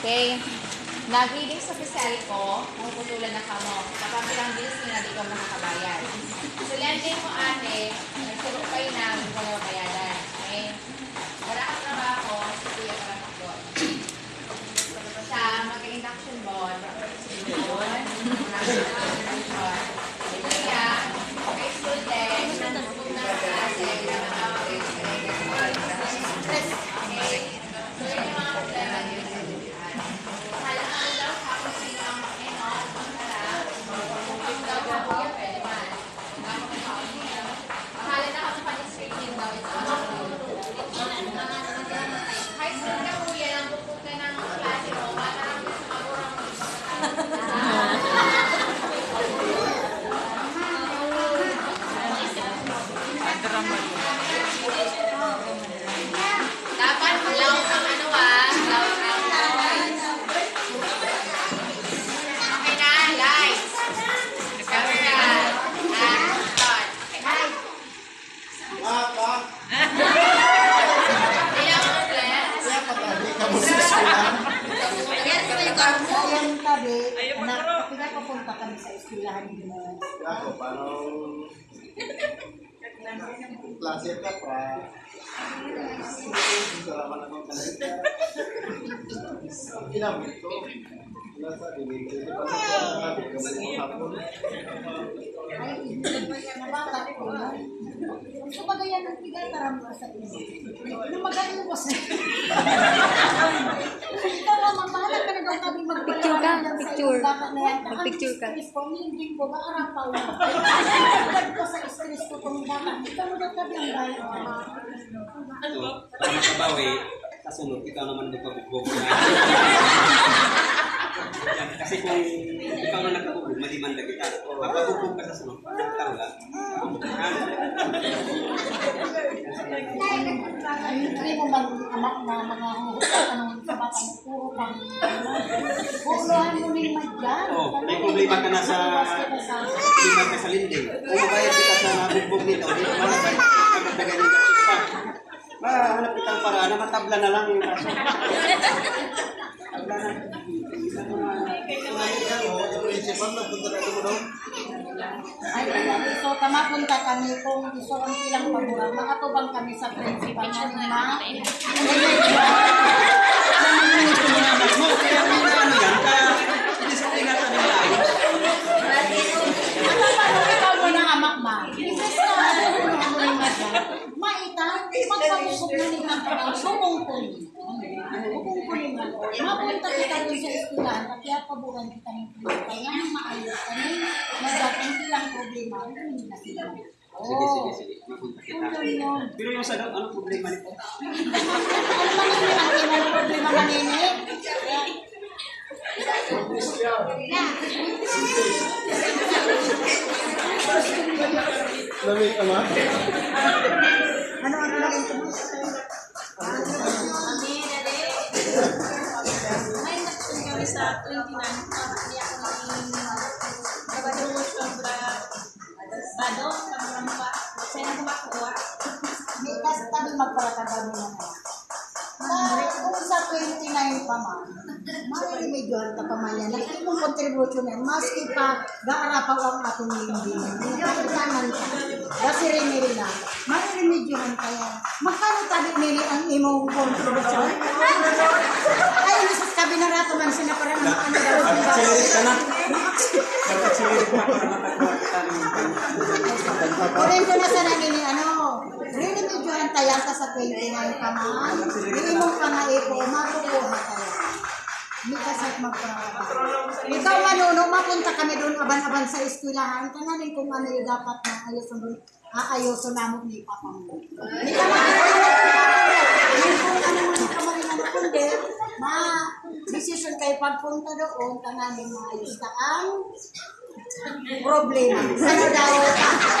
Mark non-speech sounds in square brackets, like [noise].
Okay. Nag-reading sa official ko, mapuputulan na kamo. Kapag ilang bilis nila, di ka makakabayad. So, lending mo ate, nagturo kayo na, hindi ko na mabayadan. Okay? Wala kang trabaho, si kuya para makdo. Siya, mag-induction bond. Yun. Si Dapat lawak ang ano ah. Lawak ang. Okay na, lights. Camera. Action. Okay, hi. Ah, pa. Kailangan mo bless. Kaya patali ka mo sa eskwelahan. Ayan tabi, anak, pinapapunta kami sa eskwelahan mo. Ako, parang... Klase ka pa. Salamat naman ka Ginamit ko. Wala sa delivery. Di ba sa kasi mo hapon? Na. Gusto ba ganyan ang bigay taram ko sa iyo? Nung magaling ko sa Ikaw naman, bahala ka na daw kami Picture. Mag-picture ka. Stress ko, hindi ko, maarapaw na. [laughs] Nagdagdag ko sa stress ko itong bata. Ikaw na daw kami ang bayan. So, para makabawi, kasunod, ikaw naman nagpabugbog na. Kasi kung ikaw na nagpabugbog, malimanda kita. Mapabugbog ka sa sunod, tangla. Hindi mo bang anak na mga anong sa bata mo, puro pang Puluhan mo madyan. Oh, may problema ka na sa problema ka sa linding. Kung mabayad kita sa nabugbog nito, hindi mo malagay. Pagkatagal ng kapita. Mahanap kitang paraan na matabla na lang yung kaso. Tabla na. Principal, nagpunta na ito mo daw. So, tamapunta kami kung gusto ang ilang paburan. Makatubang kami sa principal na ka na. Mapunta kita dun sa eskwelahan. Kaya paburan kita ng principal. Maayos kami. Nagdating problema. Hindi na sila. Sige, sige, sige. Mapunta kita. Pero yung sa anong problema nito? Ano ba yung ang kinang problema kanini? Lamig ka ma? Ano ano lang ito? Ngayon nagpunta kami sa 29 bado, sobrang pa. Kasi na kumakuha. Kasi tabi magparakagano na na. Na kung sa 29 pa man, mariremedyohan ka pa man yan. Laki mong contribution yan. Maski pa, gaarapaw ang atong hindi. Nakakitaman ka. Kasi rin na. Mariremedyohan ka yan. Magkano tabi nili ang imong contribution? Ay, hindi sa kabinarato man sila para ng ano daw. Pagkatsilirit ka na. Pagkatsilirit ka ng Kunin ko na sa nangini, ano, really medyo antayan ka sa 29 ka man. Hindi mo ka na ipo, makukuha ka yan. Hindi ka sa magpapagawa. Ikaw manuno, mapunta kami doon aban-aban sa eskwelahan. Tanganin kung ano dapat na ayusin doon. Aayoso na mo ni Papa mo. Hindi ka makikita kung ano mo ka man ang kundi, ma, decision kayo pagpunta doon, tanganin maayos ka ang problema. Ano daw?